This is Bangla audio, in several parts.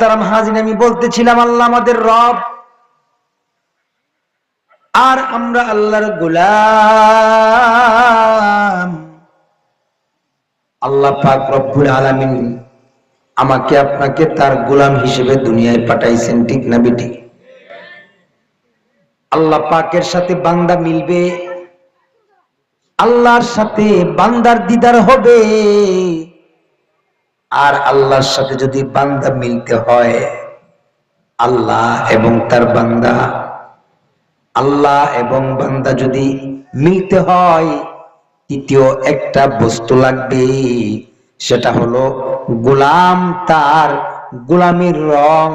মোহতারাম হাজিন, আমি বলতেছিলাম, আল্লাহ আমাদের রব। আর আমরা আল্লাহর গোলাম। আল্লাহ পাক রব্বুল আলামিন আমাকে, আপনাকে তার গোলাম হিসেবে দুনিয়ায় পাঠাইছেন, ঠিক না বেটি আল্লাহ পাকের সাথে বান্দা মিলবে, আল্লাহর সাথে বান্দার দিদার হবে। আর আল্লাহর সাথে যদি বান্দা মিলতে হয়, আল্লাহ এবং তার বান্দা, আল্লাহ এবং বান্দা যদি মিলতে হয়, তৃতীয় একটা বস্তু লাগবে, সেটা হলো গোলাম তার গোলামের রং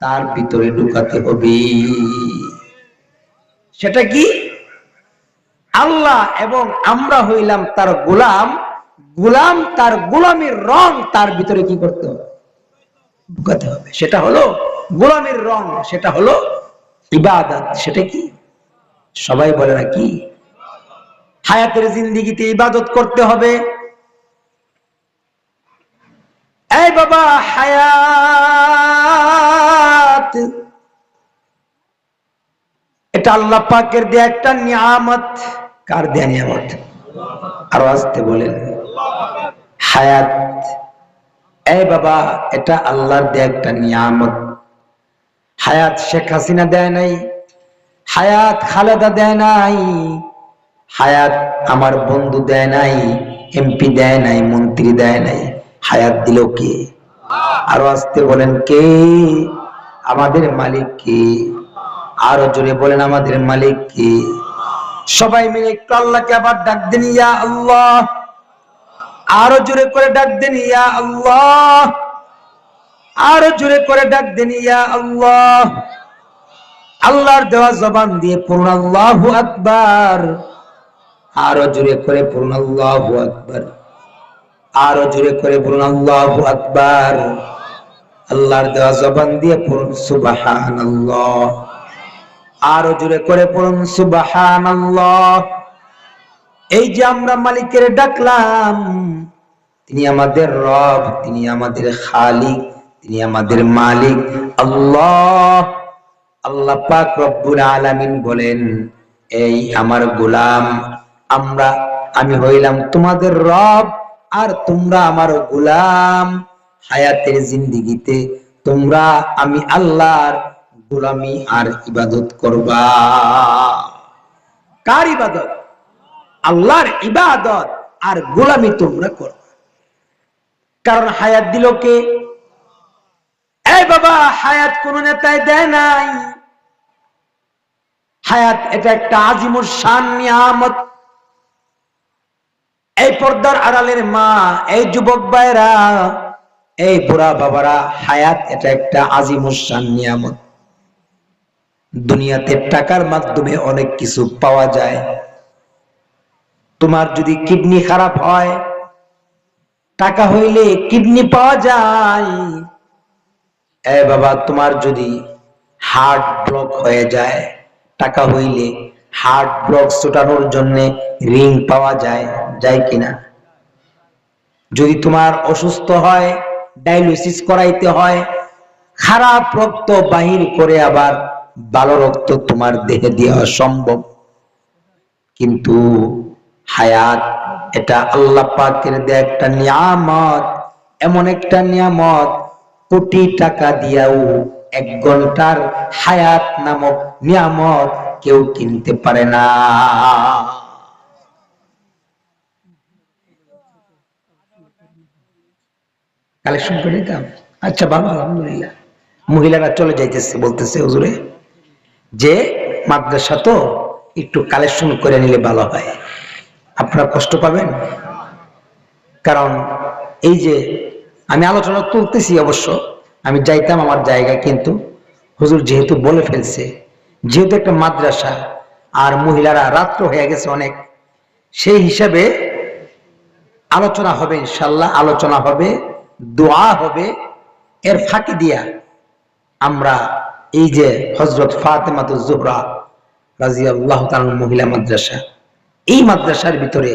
তার ভিতরে ঢুকাতে হবে। সেটা কি? আল্লাহ এবং আমরা হইলাম তার গোলাম গোলাম তার গোলামের রং তার ভিতরে কি করতে হবে? ঢুকাতে হবে। সেটা হলো গোলামের রং, সেটা হলো ইবাদত। সেটা কি? সবাই বলে না কি? হায়াতের জিন্দিগিতে ইবাদত করতে হবে। এই বাবা, হায়াত! এটা আল্লাহ পাকের দেয়া একটা নিয়ামত। কার দেয়া নিয়ামত? আরও আসতে বলেন। হায়াত। এই বাবা, এটা আল্লাহর দেয়া একটা নিয়ামত। হায়াত শেখ হাসিনা দেয় নাই, হায়াত খালেদা দেয় নাই, হায়াত আমার বন্ধু দেয় নাই, এমপি দেয় নাই, মন্ত্রী দেয় নাই। হায়াত দিল কে? আরও আসতে বলেন কে? আমাদের মালিক কে? আরও জোরে বলেন আমাদের মালিক কে? সবাই মিলে একটু আল্লাহকে আবার ডাক দেন, ইয়া আল্লাহ। আরও জোরে করে ডাক দেন, ইয়া আল্লাহ। আরও জোরে করে ডাক দেন, ইয়া আল্লাহ। আল্লাহর দেওয়া জবান দিয়ে পূর্ণ আল্লাহ আকবার। আরও জোরে করে পূর্ণ আল্লাহ আকবার। আরও জোরে করে পূর্ণ আল্লাহ আকবার। আল্লাহর দেওয়া জবান দিয়ে পূর্ণ সুবাহান আরও জোরে করে পড়ুন সুবাহান এই যে আমরা মালিকের ডাকলাম, তিনি আমাদের রব, তিনি আমাদের খালিক, তিনি আমাদের মালিক। আল্লাহ আল্লাহ পাক রব্বুল আলামিন বলেন, এই আমার গোলাম, আমরা, আমি হইলাম তোমাদের রব, আর তোমরা আমার গোলাম। হায়াতের জিন্দিগিতে তোমরা, আমি আল্লাহর গোলামি আর ইবাদত করবা। কার ইবাদত? আল্লাহর ইবাদত আর গোলামি তোমরা করবা কারণ হায়াত দিল কে? এই বাবা, হায়াত কোন নেতায় দেয় নাই। হায়াত এটা একটা আজিমুর শান, নিয়ামত। এই পর্দার আড়ালের মা, এই যুবক ভাইরা এই বুড়া বাবারা, হায়াত এটা একটা আজিমুর শান, নিয়ামত। দুনিয়াতে টাকার মাধ্যমে অনেক কিছু পাওয়া যায়। তোমার যদি কিডনি খারাপ হয়, টাকা হইলে কিডনি পাওয়া যায়। বাবা, তোমার যদি হার্ট ব্লক হয়ে যায়, টাকা হইলে হার্ট ব্লক ছোটানোর জন্য রিং পাওয়া যায় যায় কিনা? যদি তোমার অসুস্থ হয়, ডায়ালিসিস করাইতে হয়, খারাপ রক্ত বাহির করে আবার ভালো রক্ত তোমার দেহে দেওয়া সম্ভব। কিন্তু হায়াত, এটা আল্লাহ পাকের দেয়া একটা নিয়ামত, এমন একটা নিয়ামত, কোটি টাকা দিয়াও এক ঘণ্টার হায়াত নামক নিয়ামত কেউ কিনতে পারে না। কালেকশন করে দিতাম আচ্ছা বাবা আলহামদুলিল্লাহ। মহিলারা চলে যাইতেছে, বলতেছে, হুজুরে, যে মাদ্রাসা তো একটু কালেকশন করে নিলে ভালো হয়। আপনারা কষ্ট পাবেন। কারণ এই যে আমি আলোচনা তুলতেছি অবশ্য, আমি যাইতাম আমার জায়গায় কিন্তু হুজুর যেহেতু বলে ফেলছে, যেহেতু একটা মাদ্রাসা আর মহিলারা রাত্র হয়ে গেছে অনেক, সেই হিসাবে আলোচনা হবে ইনশাল্লাহ, আলোচনা হবে, দোয়া হবে, এর ফাঁকি দিয়া আমরা এই যে হজরত ফাতেমাত জোহরা রাজি আল্লাহ মহিলা মাদ্রাসা এই মাদ্রাসার ভিতরে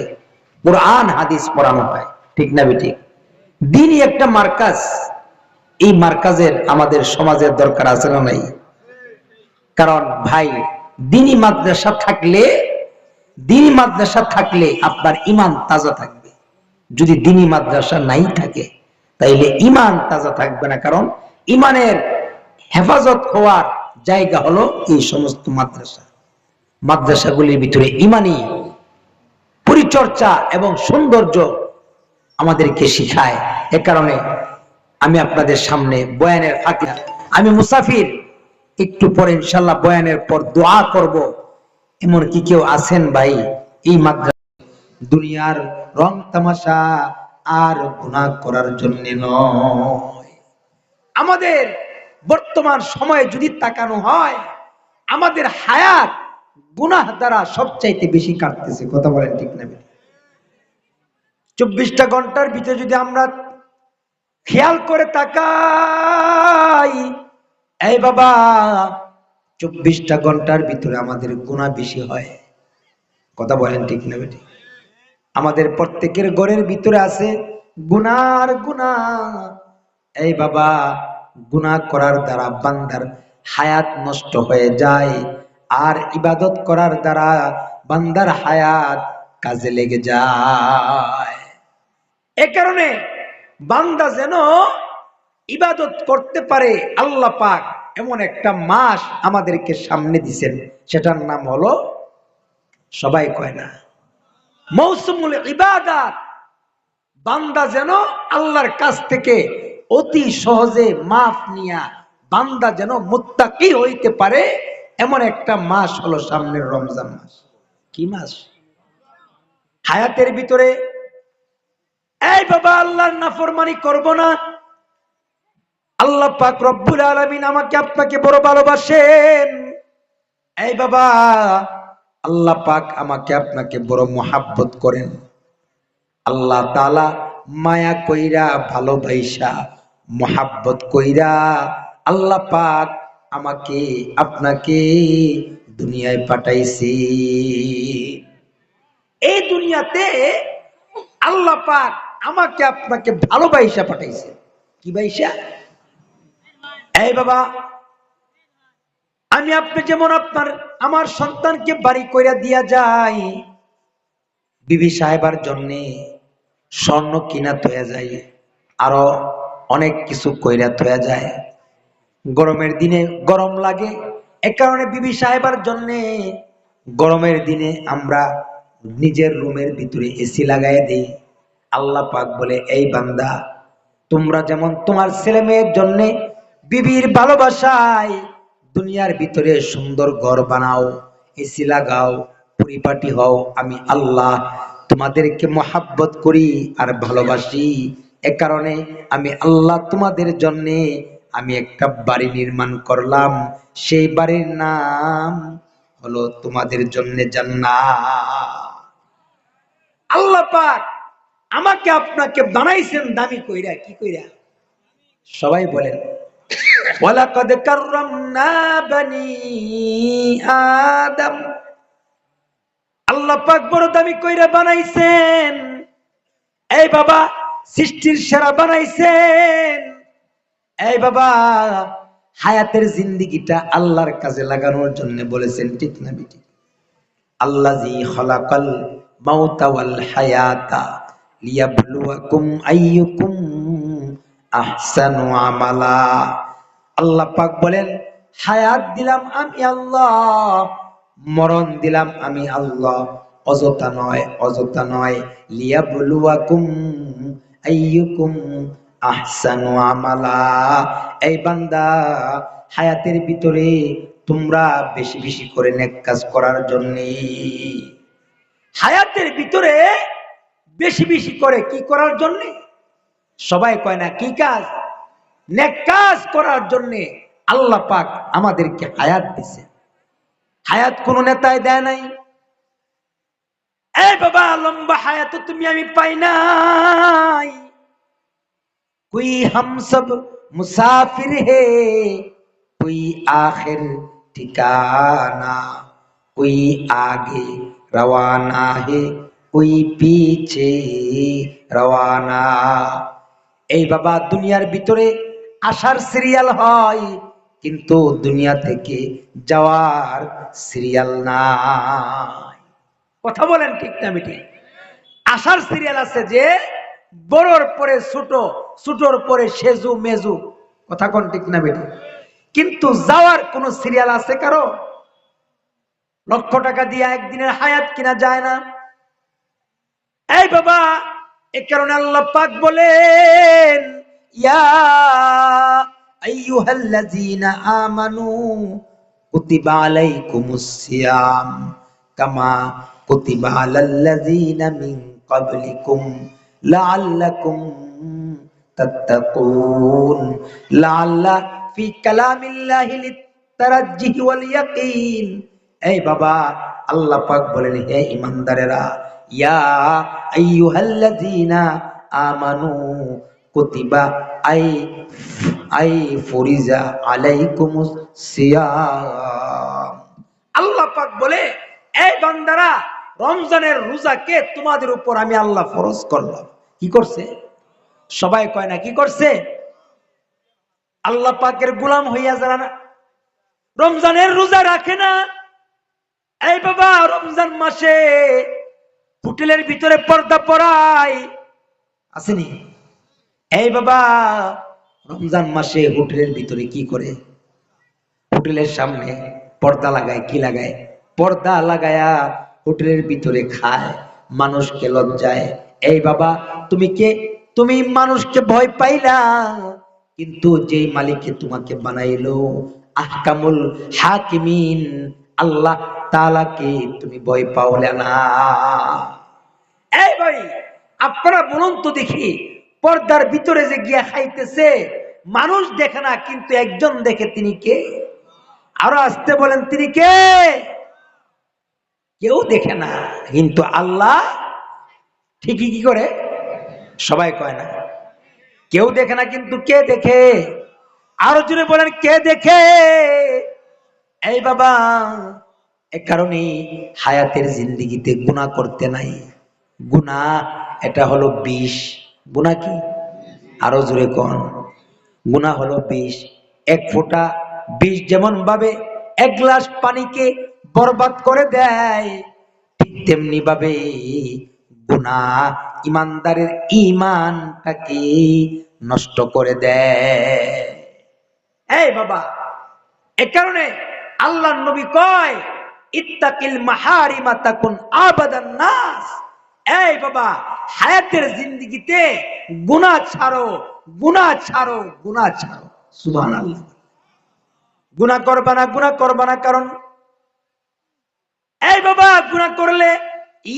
কোরআন, হাদিস, পড়ানো হয়। ঠিক না বেঠিক? দিনই একটা মার্কাজ। এই মার্কাজের আমাদের সমাজের দরকার আছে না নাই? কারণ ভাই দিনী মাদ্রাসা থাকলে দিনী মাদ্রাসা থাকলে আপনার ইমান তাজা থাকবে। যদি দিনই মাদ্রাসা নাই থাকে, তাইলে ইমান তাজা থাকবে না। কারণ ইমানের হেফাজত হওয়ার জায়গা হলো এই সমস্ত মাদ্রাসা। মাদ্রাসাগুলির ভিতরে ইমানি পরিচর্যা এবং সৌন্দর্য আমাদেরকে শিখায়। এ কারণে আমি আপনাদের সামনে বয়ানের ফাঁকি আমি মুসাফির, একটু পরে ইনশাল্লাহ বয়ানের পর দোয়া করব। এমন কি কেউ আছেন ভাই? এই মাদ্রাসা দুনিয়ার রং তামাশা আর গুনাহ করার জন্য নয়। আমাদের বর্তমান সময়ে যদি তাকানো হয়, আমাদের হায়াত গুনাহ দ্বারা সবচাইতে বেশি কাটতেছে, কথা বলেন ঠিক না চব্বিশটা ঘণ্টার ভিতরে যদি আমরা খেয়াল করে তাকাই, এই বাবা, চব্বিশটা ঘণ্টার ভিতরে আমাদের গুণা বেশি হয়। কথা বলেন ঠিক না বেটি আমাদের প্রত্যেকের ঘরের ভিতরে আছে গুনার গুণা এই বাবা, গুনাহ করার দ্বারা বান্দার হায়াত নষ্ট হয়ে যায়। আর ইবাদত করার দ্বারা বান্দার হায়াত কাজে লেগে যায়। এ কারণে বান্দা যেন ইবাদত করতে পারে আল্লাহ পাক এমন একটা মাস আমাদেরকে সামনে দিছেন, সেটার নাম হলো সবাই কয় না, মৌসুমুল ইবাদাত। বান্দা যেন আল্লাহর কাছ থেকে অতি সহজে মাফ নিয়া বান্দা যেন মুত্তাকি হইতে পারে এমন একটা মাস হলো সামনের রমজান মাস। কি মাস? হায়াতের ভিতরে, এই বাবা, আল্লাহর নাফরমানি করব না। আল্লাহ পাক রব্বুল আলামিন আমাকে আপনাকে বড় ভালোবাসেন। এই বাবা, আল্লাহ পাক আমাকে আপনাকে বড় মোহাব্বত করেন। আল্লাহ তালা মায়া কইরা ভালোবাসা মোহাব্বত কইরা আল্লাহ পাক আমাকে, আপনাকে দুনিয়ায় পাঠাইছি। এই দুনিয়াতে আল্লাহ পাক আমাকে, আপনাকে ভালোবাসা পাঠাইছে। কি বাইসা এই বাবা, আমি আপনি যেমন আপনার, আমার সন্তানকে বাড়ি কইরা দিয়া যাই, বিবি সাহেবার জন্যে স্বর্ণ কিনা থয়া যায়, আরও অনেক কিছু কইরা থয়া যায়। গরমের দিনে গরম লাগে। এ কারণে বিবি সাহেবার জন্যে গরমের দিনে আমরা নিজের রুমের ভিতরে এসি লাগাই দেই। আল্লাহ পাক বলে, এই বান্দা, তোমরা যেমন তোমার ছেলে মেয়ের জন্যে বিবির ভালোবাসায় দুনিয়ার ভিতরে সুন্দর ঘর বানাও, এসি লাগাও, পরিপাটি হও, আমি আল্লাহ তোমাদেরকে মহাব্বত করি আর ভালোবাসি। এ কারণে আমি আল্লাহ তোমাদের জন্যে আমি একটা বাড়ি নির্মাণ করলাম। সেই বাড়ির নাম হলো তোমাদের জন্য জান্নাত। আল্লাহ পাক আমাকে আপনাকে বানাইছেন দামি কইরা, কি কইরা? সবাই বলেন আল্লাহ পাক বড় দামি কইরা বানাইছেন। এই বাবা সৃষ্টির সেরা বানাইছেন। এই বাবা, হায়াতের জিন্দিগিটা আল্লাহর কাজে লাগানোর জন্য বলেছেন, ঠিক না বিটি? আল্লাজি খলাকাল মাউতা ওয়াল হায়াতা লিয়াবলুয়াকুম আইয়ুকুম আহসানু আল্লাহ পাক বলেন, হায়াত দিলাম আমি আল্লাহ, মরণ দিলাম আমি আল্লাহ, অযথা নয় অযথা নয়, লিয়াবলুয়াকুম আইয়ুকুম আহসানু আমালা। এই বান্দা, হায়াতের ভিতরে তোমরা বেশি বেশি করে নেক কাজ করার জন্য। হায়াতের ভিতরে বেশি বেশি করে কি করার জন্য? সবাই কয় না, কি কাজ? নেক কাজ করার জন্য আল্লাহ পাক আমাদেরকে হায়াত দিছে। হায়াত কোন নেতায় দেয় নাই। এই বাবা, লম্বা হায়াত তুমি আমি পাই নাই। कोई हम सब मुसाफिर है कोई आखिर ठिकाना कोई आगे रवाना है कोई पीछे रवाना এই বাবা দুনিয়ার ভিতরে আসার সিরিয়াল হয় কিন্তু দুনিয়া থেকে যাওয়ার সিরিয়াল নাই কথা বলেন ঠিক না মিটি আসার সিরিয়াল আছে যে বড়র পরে ছোট, ছোটর পরে সেজু, মেজু। কথা কোন ঠিক না বেটি? কিন্তু যাওয়ার কোন সিরিয়াল আছে কারও? লক্ষ টাকা দিয়ে একদিনের হায়াত কিনা যায় না। এই বাবা, এ কারণে আল্লাহ পাক বলেন, ইয়া আইয়ুহাল্লাযীনা আমানু কুতিবা আলাইকুমুস সিয়াম কামা কুতিবা আলাল্লাযীনা মিন ক্বাবলিকুম। লাআল্লাকুম তাত্তাকুন। লাআল্লা ফি কালামিল্লাহি লিতারাজ্জিহি ওয়াল ইয়াকিন। এই বাবা, আল্লাহ পাক বলেন, হে ইমানদারেরা, ইয়া আইয়ুহাল্লাযীনা আমানু কুতিবা আই আই ফরিজা আলাইকুমুস সিয়াম। আল্লাহ পাক বলে এই বান্দারা রমজানের রোজাকে তোমাদের উপর আমি আল্লাহ ফরজ করলাম? কি করছে? সবাই কয় না, কি করছে? আল্লাহ পাকের গোলাম হইয়া যারা না, রমজানের রোজা রাখে না। এই বাবা, রমজান মাসে হোটেলের ভিতরে পর্দা পড়ায় আসেনি? এই বাবা, রমজান মাসে হোটেলের ভিতরে কি করে? হোটেলের সামনে পর্দা লাগায়, কি লাগায়? পর্দা লাগায়া হোটেলের ভিতরে খায়, মানুষকে লজ্জায়। এই বাবা, তুমি কে? তুমি মানুষকে ভয় পাইলা। কিন্তু যেই মালিকে তোমাকে বানাইলো, আহকামুল হাকিমিন, আল্লাহ তালাকে তুমি ভয় পাওলে না। এই ভাই, আপনারা বলুন তো দেখি, পর্দার ভিতরে যে গিয়া খাইতেছে, মানুষ দেখে না, কিন্তু একজন দেখে তিনি কে? আরও আসতে বলেন, তিনি কে? কেউ দেখে না। কিন্তু আল্লাহ ঠিকই কি করে? সবাই কয় না। কেউ দেখে না, কিন্তু কে দেখে? আরও জুড়ে বলেন, কে দেখে? এই বাবা, এ কারণে হায়াতের জিন্দিগিতে গুণা করতে নাই। গুণা এটা হলো বিষ। গুণা কি? আরও জোরে কন। গুণা হলো বিষ। এক ফোঁটা বিষ যেমন ভাবে এক গ্লাস পানিকে বরবাদ করে দেয়। ঠিক তেমনি ভাবে গুণা ইমানদারের ইমানটাকে নষ্ট করে দেয়। এই বাবা, এ কারণে আল্লাহ নবী কয়, ইত্তাকিল মাহারিমা তাকুন আবাদান নাস। এই বাবা, হায়াতের জিন্দিগিতে গুনাহ ছাড়ো গুনাহ ছাড়ো গুনাহ ছাড়ো। সুবহানাল্লাহ। গুনাহ করবা না, গুনাহ করবা না, কারণ এই বাবা, গুনাহ করলে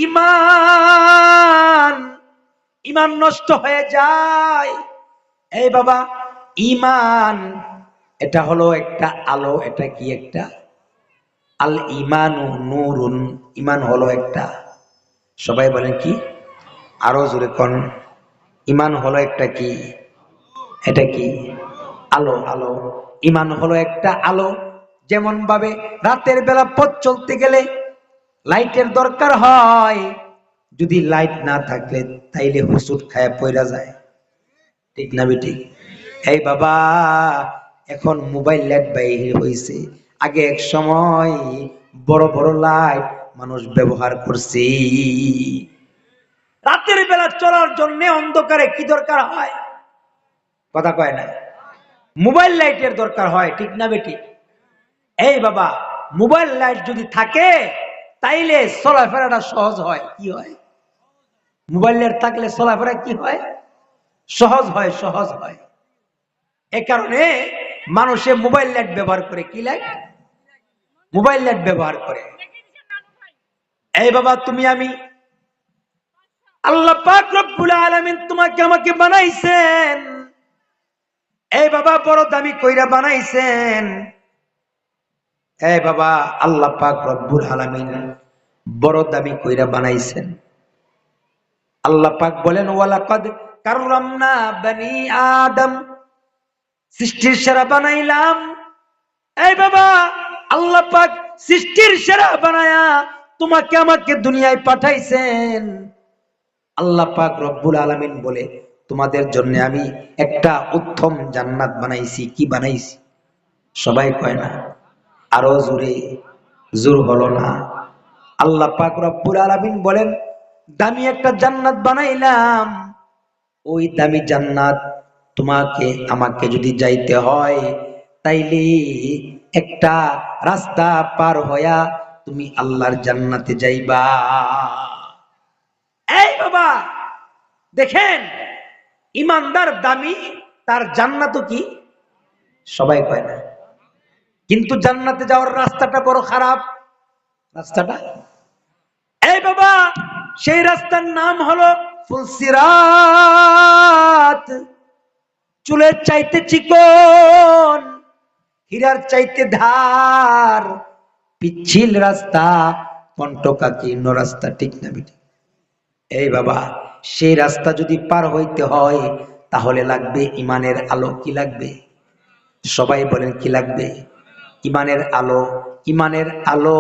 ইমান ইমান নষ্ট হয়ে যায়। এই বাবা ইমান এটা হলো একটা আলো, এটা কি একটা? আল ইমানু নুরুন ইমান হলো একটা, সবাই বলেন কি? আরও জোরে কন ইমান হলো একটা কি? এটা কি? আলো আলো। ইমান হলো একটা আলো যেমন ভাবে রাতের বেলা পথ চলতে গেলে লাইটের দরকার হয়। যদি লাইট না থাকলে তাইলে হুসুট খায় পয়রা যায়। ঠিক না বেটি? এই বাবা, এখন মোবাইল লাইট বাইরে হয়েছে আগে এক সময় বড় বড় লাইট মানুষ ব্যবহার করছে। রাতের বেলা চলার জন্য অন্ধকারে কি দরকার হয়? কথা কয় না। মোবাইল লাইটের দরকার হয়, ঠিক না বেটি? এই বাবা, মোবাইল লাইট যদি থাকে তাইলে চলাফেরাটা সহজ হয়, কি হয়? মোবাইল লাইট থাকলে চলাফেরা কি হয়? সহজ হয় সহজ হয়। এ কারণে মানুষে মোবাইল লাইট ব্যবহার করে কি লাইট মোবাইল লাইট ব্যবহার করে। এই বাবা, তুমি আমি। আল্লাহ পাক রব্বুল আলামিন তোমাকে আমাকে বানাইছেন। এই বাবা, বড় দামি কইরা বানাইছেন। এই বাবা, আল্লাহ পাক রব্বুল আলামিন বড় দামি কইরা বানাইছেন। আল্লাহ পাক বলেন, ওয়ালাকাদ কাররামনা বনি আদম, সৃষ্টির সেরা বানাইলাম। এই বাবা, আল্লাহ পাক সৃষ্টির সেরা বানায়া তোমাকে আমাকে দুনিয়ায় পাঠাইছেন। আল্লাহ পাক রব্বুল আলামিন বলে, তোমাদের জন্য আমি একটা উত্তম জান্নাত বানাইছি। কি বানাইছি? সবাই কয় না। আরও জোরে জোর হলো না। আল্লাহ পাক রব্বুল আলামিন বলেন, দামি একটা জান্নাত বানাইলাম। ওই দামি জান্নাত তোমাকে, আমাকে যদি যাইতে হয়, তাইলে একটা রাস্তা পার হইয়া তুমি আল্লাহর জান্নাতে যাইবা। এই বাবা, দেখেন, ইমানদার দামি, তার জান্নাতও কি? সবাই কয় না। কিন্তু জান্নাতে যাওয়ার রাস্তাটা বড় খারাপ। রাস্তাটা? এই বাবা, সেই রাস্তার নাম হলো ফুলসিরাত। চুলের চাইতে চিকন, হীরার চাইতে ধার। পিচ্ছিল রাস্তা কণ্টকাকীর্ণ রাস্তা? ঠিক না বিটি। এই বাবা, সেই রাস্তা যদি পার হইতে হয়, তাহলে লাগবে ইমানের আলো কি লাগবে? সবাই বলেন কি লাগবে? ইমানের আলো ইমানের আলো।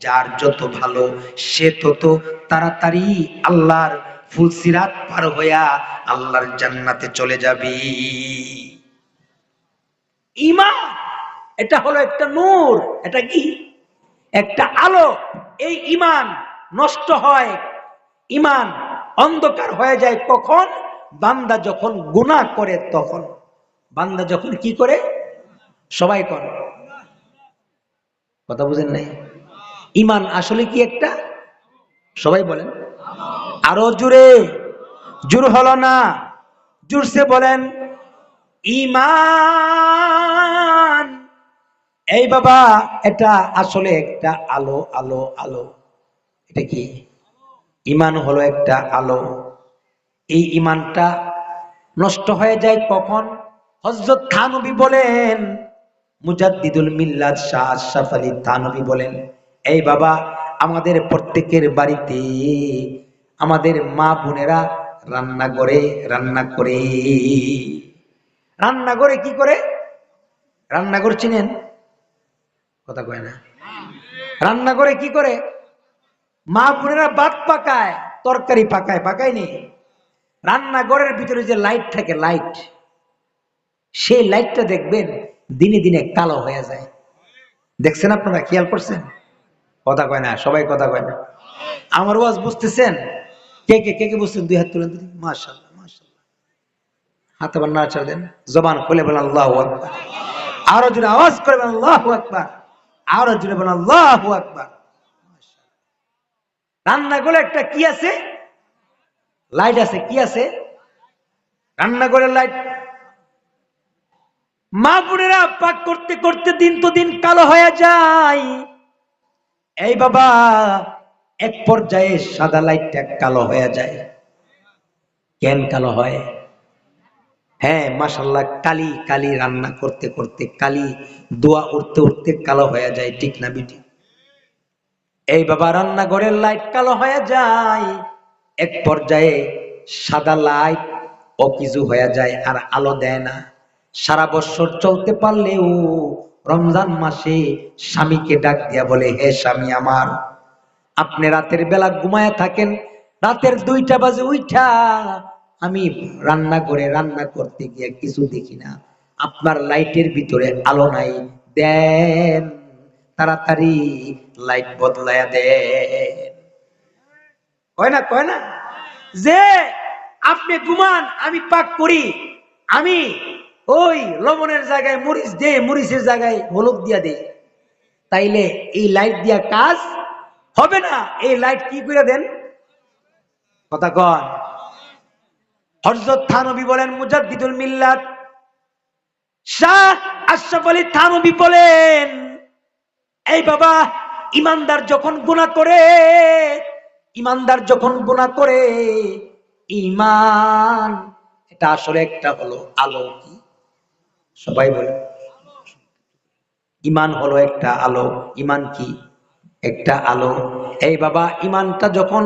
যার যত ভালো, সে তত তাড়াতাড়ি আল্লাহর ফুলসিরাত পার হইয়া আল্লাহর জান্নাতে চলে যাবি। ইমান, এটা হলো একটা নূর, এটা কি? একটা আলো। এই ইমান নষ্ট হয়, ইমান অন্ধকার হয়ে যায় কখন? বান্দা যখন গুনাহ করে তখন। বান্দা যখন কি করে? সবাই করে। কথা বুঝেন নাই? ইমান আসলে কি একটা? সবাই বলেন। আরও জুড়ে জোর হলো না। জুরসে বলেন, ইমান এই বাবা, এটা আসলে একটা আলো আলো আলো। এটা কি? ইমান হলো একটা আলো। এই ইমানটা নষ্ট হয়ে যায় কখন? হজরত থানবী বলেন মুজাদ্দিদুল মিল্লাত শাহ আশরাফ আলী থানবী বলেন, এই বাবা, আমাদের প্রত্যেকের বাড়িতে আমাদের মা বোনেরা রান্না করে রান্না করে। রান্না করে কি করে? রান্না করে চিনেন? কথা কয় না। রান্না করে কি করে? মা বোনেরা ভাত পাকায়, তরকারি পাকায় পাকায়নি রান্নাঘরের ভিতরে যে লাইট থাকে লাইট সেই লাইটটা দেখবেন দিনে দিনে কালো হয়ে যায়। দেখছেন আপনারা, খেয়াল করছেন? কথা কয় না, সবাই কথা কয় না। আমার ওয়াজ বুঝতেছেন? কে কে কে কে বুঝছেন? দুই হাত তুলেন মাশাল্লাহ মাশাল্লাহ হাত আবার নাড়াচাড়া দেন। জবান খুলে বলেন, আল্লাহ আকবার। আরও আওয়াজ করে বলেন, আল্লাহ আকবার। আরও বলেন, আল্লাহ আকবার। একটা কি আছে? লাইট আছে, কি আছে? রান্নাঘরের লাইট মা বোনেরা পাক করতে করতে দিন তো দিন কালো হয়ে যায়। এই বাবা, এক পর্যায়ে সাদা লাইটটা কালো হয়ে যায়। কেন কালো হয়? হ্যাঁ মাসাল্লাহ কালি কালি রান্না করতে করতে, কালি দোয়া উঠতে উঠতে কালো হয়ে যায়, ঠিক না বিটি? এই বাবা, রান্নাঘরের লাইট কালো হয়ে যায়। এক পর্যায়ে সাদা লাইট অকিজু হয়ে যায়, আর আলো দেয় না। সারা বছর চলতে পারলেও রমজান মাসে স্বামীকে ডাক দিয়া বলে, হে স্বামী আমার, আপনি রাতের বেলা ঘুমায়া থাকেন, রাতের দুইটা বাজে উঠা আমি রান্না করে রান্না করতে গিয়ে কিছু দেখি না। আপনার লাইটের ভিতরে আলো নাই, দেন। তাড়াতাড়ি লাইট বদলায়া দেন। কয় না কয় না? যে আপনি ঘুমান, আমি পাক করি। আমি ওই লবণের জায়গায় মরিচ দে, মরিচের জায়গায় হলুদ দিয়া দে। তাইলে এই লাইট দিয়া কাজ হবে না। এই লাইট কি করে দেন? কথা থানবী বলেন, মুজাদ্দিদুল মিল্লাত। শাহ আশরাফ আলী থানবী বলেন, এই বাবা, ইমানদার যখন গুনাহ করে, ইমানদার যখন গুনাহ করে, ইমান, এটা আসলে একটা হলো আলো কি সবাই বলে, ইমান হলো একটা আলো, ইমান কি? একটা আলো। এই বাবা, ইমানটা যখন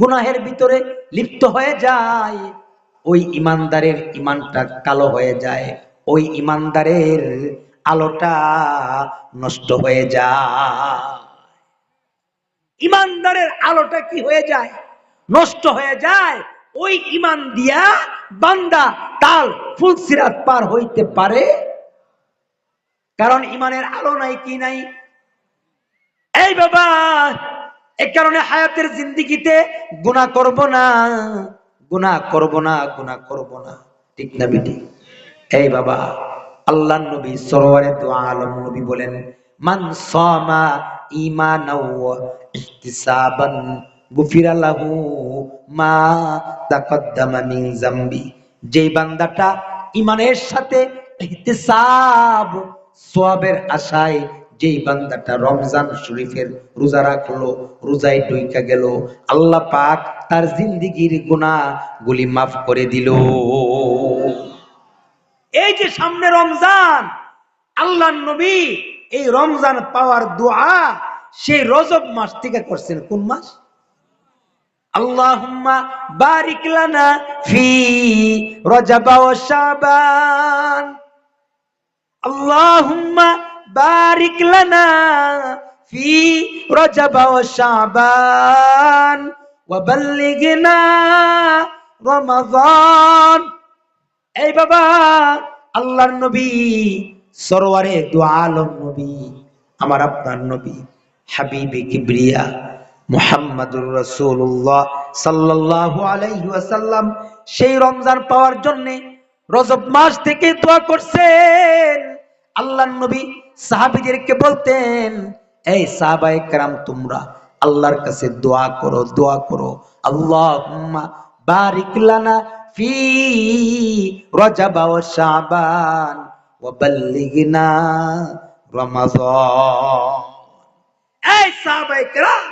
গুনাহের ভিতরে লিপ্ত হয়ে যায়, ওই ইমানদারের ইমানটা কালো হয়ে যায়, ওই ইমানদারের আলোটা নষ্ট হয়ে যায়। ইমানদারের আলোটা কি হয়ে যায়? নষ্ট হয়ে যায়, ওই ইমান দিয়া বান্দা তাল ফুলসিরাত পার হইতে পারে? কারণ ইমানের আলো নাই, কি নাই? এই বাবা, এ কারণে হায়াতের জিন্দিগিতে গুণা করব না গুণা করব না গুণা করব না। ঠিক না বিটি? এই বাবা আল্লাহ নবী সরোয়ারে দোয়া আলম নবী বলেন, মান সামা ঈমানাও ওয়া ইহতিসাবান মা তাকদ্দামা মিন জামবি। বান্দাটা ইমানের সাথে ইহতিসাব, সোয়াবের আশায় বান্দাটা রমজান শরীফের রোজা রাখল, রোজায় ডুইকা গেল, আল্লাহ পাক তার জিন্দিগির গুনাহ গুলি মাফ করে দিল। এই যে সামনে রমজান, আল্লাহ নবী এই রমজান পাওয়ার দোয়া সেই রজব মাস থেকে করছেন কোন মাস? আল্লাহুম্মা বারিক লানা ফি রজব ওয়া শাবান। আল্লাহুম্মা বারিক লানা ফি রজব ওয়া শাবান। ওয়া বাল্লিগনা রমাদান। এই বাবা, আল্লাহর নবী সরোয়ারে দু আলম নবী, আমার আপনার নবী, হাবিবি কিবরিয়া। মোহাম্মদুর সাল্লাল্লাহু সাল্লাহু আলাইসাল্লাম সেই রমজান পাওয়ার জন্যে রজব মাস থেকে দোয়া করছেন। আল্লাহ নবী সাহাবিদেরকে বলতেন, এই সাহাবাই কারাম তোমরা আল্লাহর কাছে দোয়া করো দোয়া করো। আল্লাহ বারিক লানা ফি রজাবা ও শাবান ওয়া বাল্লিগনা রমাজান এই সাহাবাই কারাম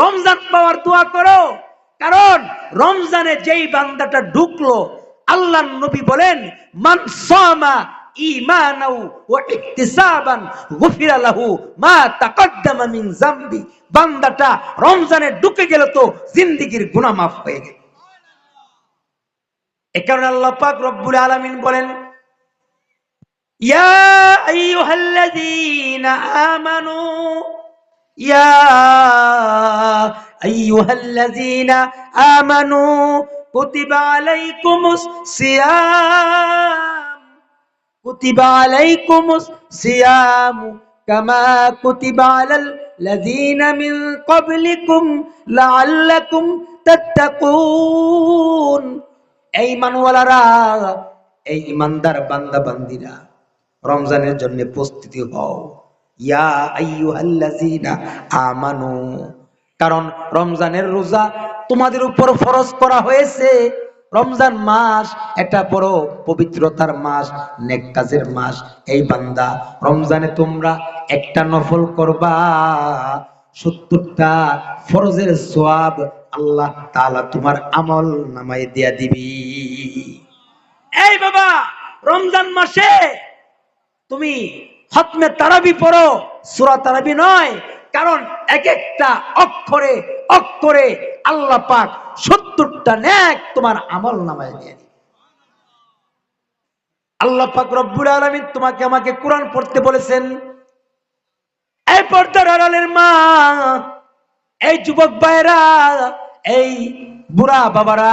রমজান পাওয়ার দোয়া করো। কারণ রমজানে যেই বান্দাটা ঢুকলো আল্লাহ নবী বলেন, মান সামা বান্দাটা রমজানে ঢুকে গেল তো মাফ হয়ে আলামিন বলেন, ইয়া আমানু ইয়া আইয়ুহাল্লাযীনা আমানু কুতিবা আলাইকুমুস সিয়াম। কুতিবা আলাইকুমুস সিয়াম কামা কুতিবা আলাল লাযীনা মিন ক্বাবলিকুম লাআল্লাকুম তাত্তাকুন। এই মানওয়ালারা এই ইমানদার বান্দা বান্দিরা রমজানের জন্য প্রস্তুতি হও। আমানু। কারণ রমজানের রোজা তোমাদের উপর ফরজ করা হয়েছে। রমজান মাস, এটা বড় পবিত্রতার মাস, নেক কাজের মাস। এই বান্দা, রমজানে তোমরা একটা নফল করবা। সত্তরটা ফরজের সোয়াব আল্লাহ তাআলা তোমার আমল নামায় দিয়া দিবি। এই বাবা, রমজান মাসে তুমি হতমে তারাবি পড়ো। সুরা তারাবি নয়, কারণ এক একটা অক্ষরে অক্ষরে আল্লাহ পাক সত্তরটা ন্যাক তোমার আমল নামায় দিয়ে আল্লাহ পাক রব্বুল আলামিন তোমাকে আমাকে কোরআন পড়তে বলেছেন, এই পর্দার আড়ালের মা, এই যুবক ভাইরা এই বুড়া বাবারা,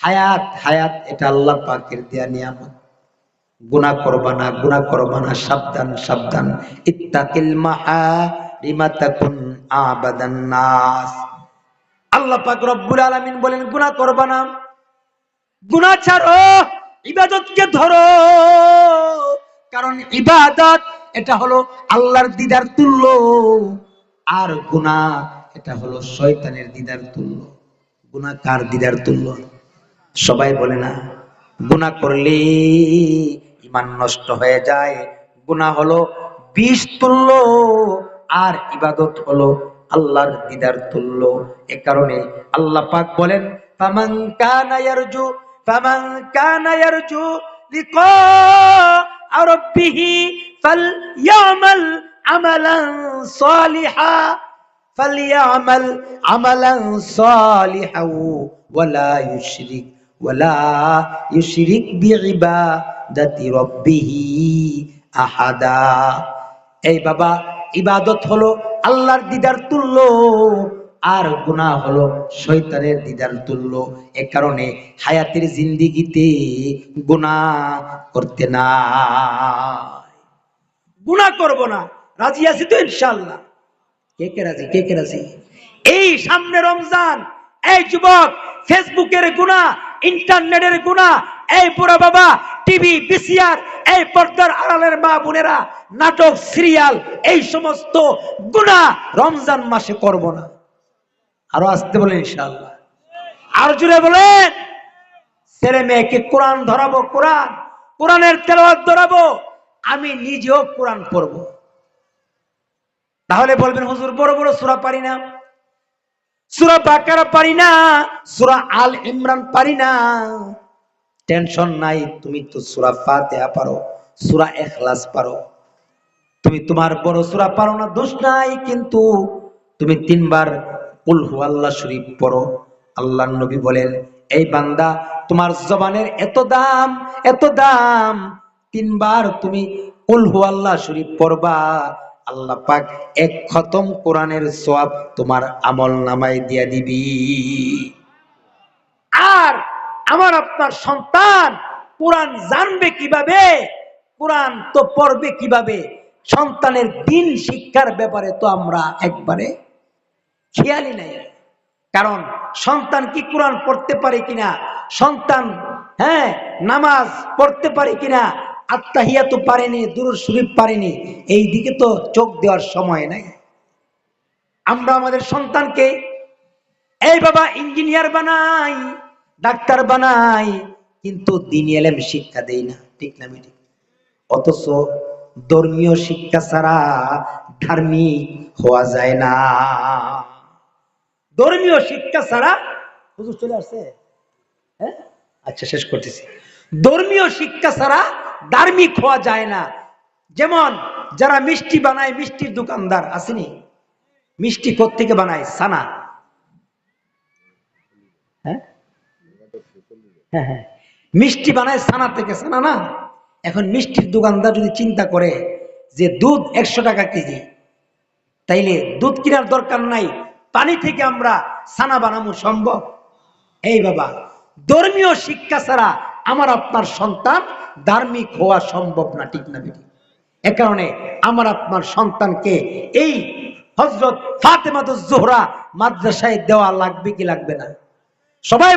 হায়াত হায়াত, এটা আল্লাহ পাকের দেয়া নিয়ামত। গুনাহ করবা না গুনাহ করবা না, সাবধান সাবধান। ইত্তাকিল মাহারিমা তাকুন আবাদান নাস। আল্লাহ পাক রব্বুল আলামিন বলেন, গুনাহ করবা না। গুনাহ ছাড়ো, ইবাদতকে ধরো। কারণ ইবাদত, এটা হলো আল্লাহর দিদার তুল্য। আর গুনাহ, এটা হলো শয়তানের দিদার তুল্য। গুনাহ কার দিদার তুল্য? সবাই বলে না। গুনাহ করলে ইমান নষ্ট হয়ে যায়। গুণা হলো বিষ তুল্য আর ইবাদত হলো আল্লাহর দিদার তুল্য। এ কারণে আল্লাহ পাক বলেন, ফামান আমালান সালিহা ওয়ালা ইউশরিক এই বাবা, ইবাদত হলো আল্লাহর দিদার তুল্য আর গুণা হলো শৈতানের দিদার তুল্য। এ কারণে হায়াতের জিন্দিগিতে গুণা করতে না গুণা করব না, রাজি আছি তো ইনশাল্লাহ কে কে রাজি, কে কে রাজি? এই সামনে রমজান, এই যুবক, ফেসবুকের গুণা ইন্টারনেটের গুণা। এই বুড়া বাবা, টিভি, বিসিআর, এই পর্দার আড়ালের মা বোনেরা, নাটক, সিরিয়াল, এই সমস্ত গুণা রমজান মাসে করব না। আরও আসতে বলেন ইনশাআল্লাহ। আর জুড়ে বলেন, ছেলে মেয়েকে কোরআন ধরাবো, কোরআন, কোরআনের তেলাওয়াত ধরাবো, আমি নিজেও কোরআন পড়ব। তাহলে বলবেন, হুজুর, বড় বড় সুরা পারি না। সুরা বাকারা পারি না, সুরা আল ইমরান পারি না। টেনশন নাই, তুমি তো সুরা ফাতিহা পারো, সুরা এখলাস পারো। তুমি তোমার বড় সুরা পারো না, দোষ নাই, কিন্তু তুমি তিনবার কুল হু আল্লাহ শরীফ পড়ো। আল্লাহ নবী বলেন, এই বান্দা, তোমার জবানের এত দাম এত দাম, তিনবার তুমি কুল হু আল্লাহ শরীফ পড়বা আল্লাহ পাক এক খতম কোরআনের সওয়াব তোমার আমল নামায় দিয়া দিবি। আর আমার আপনার সন্তান কোরআন জানবে কীভাবে, কোরআন তো পড়বে কীভাবে, সন্তানের দিন শিক্ষার ব্যাপারে তো আমরা একবারে খেয়ালই নাই। কারণ সন্তান কি কোরআন পড়তে পারে কিনা, সন্তান হ্যাঁ নামাজ পড়তে পারে কিনা আত্মাহিয়া তো পারেনি দুরুদ শরীফ পারেনি। এই দিকে তো চোখ দেওয়ার সময় নাই। আমরা আমাদের সন্তানকে এই বাবা ইঞ্জিনিয়ার বানাই, ডাক্তার বানাই, কিন্তু দিন এলেম শিক্ষা দেই না। ঠিক না মিটি অথচ ধর্মীয় শিক্ষা ছাড়া ধার্মিক হওয়া যায় না। ধর্মীয় শিক্ষা ছাড়া হুজুর চলে আসছে? হ্যাঁ? আচ্ছা শেষ করতেছি। ধর্মীয় শিক্ষা ছাড়া ধার্মিক হওয়া যায় না। যেমন যারা মিষ্টি বানায়, মিষ্টির দোকানদার, আসেনি? মিষ্টি থেকে বানায়? সানা। হ্যাঁ? হ্যাঁ হ্যাঁ। মিষ্টি বানায় সানা থেকে। সানা না? এখন মিষ্টির দোকানদার যদি চিন্তা করে যে দুধ একশো টাকা কেজি, তাইলে দুধ কেনার দরকার নাই। পানি থেকে আমরা সানা বানানো সম্ভব। এই বাবা, ধর্মীয় শিক্ষা ছাড়া আমার আপনার সন্তান ধার্মিক হওয়া সম্ভব না, ঠিক না বেটি এ কারণে আমার আপনার সন্তানকে এই হজরত ফাতেমাত জোহরা মাদ্রাসায় দেওয়া লাগবে কি লাগবে না? সবাই